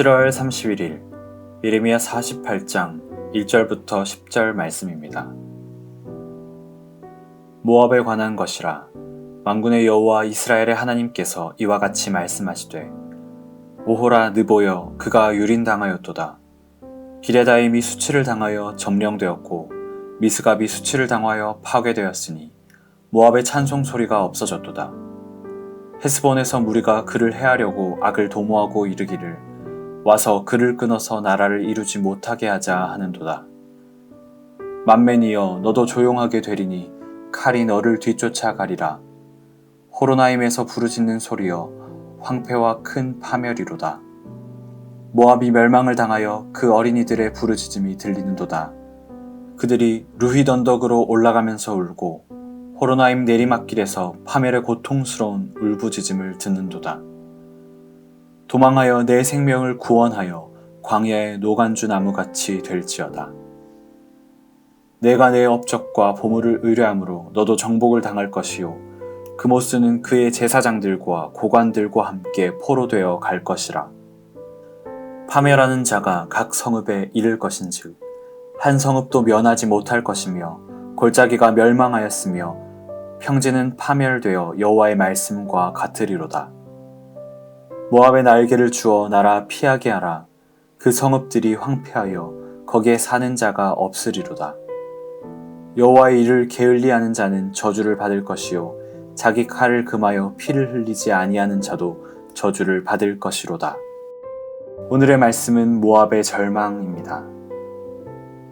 7월 31일 예레미야 48장 1절부터 10절 말씀입니다. 모압에 관한 것이라 만군의 여호와 이스라엘의 하나님께서 이와 같이 말씀하시되 오호라 느보여 그가 유린당하였도다 기레다임이 수치를 당하여 점령되었고 미스갑이 수치를 당하여 파괴되었으니 모압의 찬송 소리가 없어졌도다 헤스본에서 무리가 그를 해하려고 악을 도모하고 이르기를 와서 그를 끊어서 나라를 이루지 못하게 하자 하는도다. 만맨이여 너도 조용하게 되리니 칼이 너를 뒤쫓아 가리라. 호로나임에서 부르짖는 소리여 황폐와 큰 파멸이로다. 모압이 멸망을 당하여 그 어린이들의 부르짖음이 들리는도다. 그들이 루휘 던덕으로 올라가면서 울고 호로나임 내리막길에서 파멸의 고통스러운 울부짖음을 듣는도다. 도망하여 내 생명을 구원하여 광야의 노간주 나무같이 될지어다. 내가 내 업적과 보물을 의뢰함으로 너도 정복을 당할 것이요 그모스는 그의 제사장들과 고관들과 함께 포로되어 갈 것이라. 파멸하는 자가 각 성읍에 이를 것인즉 한 성읍도 면하지 못할 것이며 골짜기가 멸망하였으며 평지는 파멸되어 여호와의 말씀과 같으리로다. 모압의 날개를 주어 나라 피하게 하라. 그 성읍들이 황폐하여 거기에 사는 자가 없으리로다. 여호와의 일을 게을리하는 자는 저주를 받을 것이요 자기 칼을 금하여 피를 흘리지 아니하는 자도 저주를 받을 것이로다. 오늘의 말씀은 모압의 절망입니다.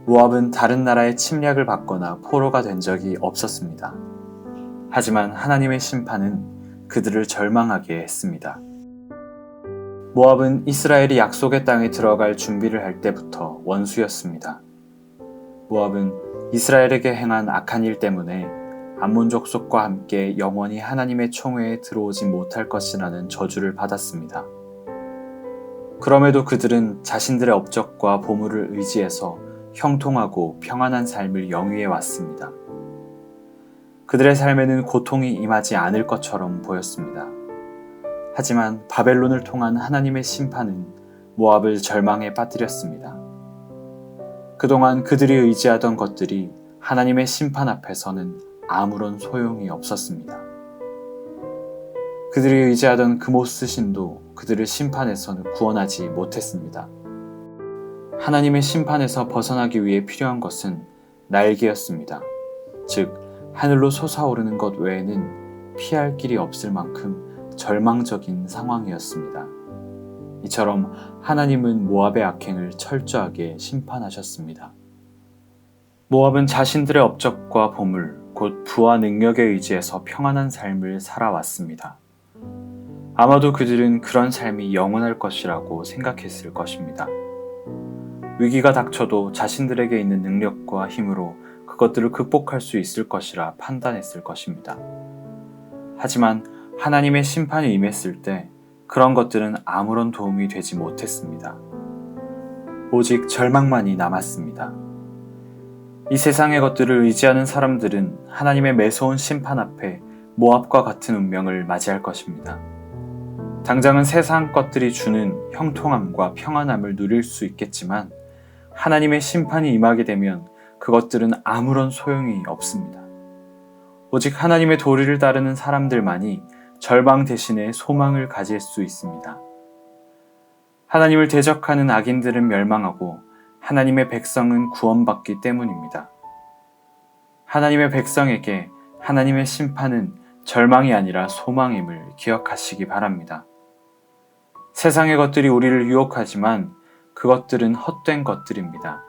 모압은 다른 나라의 침략을 받거나 포로가 된 적이 없었습니다. 하지만 하나님의 심판은 그들을 절망하게 했습니다. 모압은 이스라엘이 약속의 땅에 들어갈 준비를 할 때부터 원수였습니다. 모압은 이스라엘에게 행한 악한 일 때문에 암몬 족 속과 함께 영원히 하나님의 총회에 들어오지 못할 것이라는 저주를 받았습니다. 그럼에도 그들은 자신들의 업적과 보물을 의지해서 형통하고 평안한 삶을 영위해 왔습니다. 그들의 삶에는 고통이 임하지 않을 것처럼 보였습니다. 하지만 바벨론을 통한 하나님의 심판은 모압을 절망에 빠뜨렸습니다. 그동안 그들이 의지하던 것들이 하나님의 심판 앞에서는 아무런 소용이 없었습니다. 그들이 의지하던 그모스 신도 그들을 심판에서는 구원하지 못했습니다. 하나님의 심판에서 벗어나기 위해 필요한 것은 날개였습니다. 즉, 하늘로 솟아오르는 것 외에는 피할 길이 없을 만큼 절망적인 상황이었습니다. 이처럼 하나님은 모압의 악행을 철저하게 심판하셨습니다. 모압은 자신들의 업적과 보물, 곧 부와 능력에 의지해서 평안한 삶을 살아왔습니다. 아마도 그들은 그런 삶이 영원할 것이라고 생각했을 것입니다. 위기가 닥쳐도 자신들에게 있는 능력과 힘으로 그것들을 극복할 수 있을 것이라 판단했을 것입니다. 하지만 하나님의 심판이 임했을 때 그런 것들은 아무런 도움이 되지 못했습니다. 오직 절망만이 남았습니다. 이 세상의 것들을 의지하는 사람들은 하나님의 매서운 심판 앞에 모압과 같은 운명을 맞이할 것입니다. 당장은 세상 것들이 주는 형통함과 평안함을 누릴 수 있겠지만 하나님의 심판이 임하게 되면 그것들은 아무런 소용이 없습니다. 오직 하나님의 도리를 따르는 사람들만이 절망 대신에 소망을 가질 수 있습니다. 하나님을 대적하는 악인들은 멸망하고 하나님의 백성은 구원받기 때문입니다. 하나님의 백성에게 하나님의 심판은 절망이 아니라 소망임을 기억하시기 바랍니다. 세상의 것들이 우리를 유혹하지만 그것들은 헛된 것들입니다.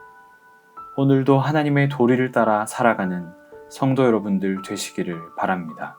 오늘도 하나님의 도리를 따라 살아가는 성도 여러분들 되시기를 바랍니다.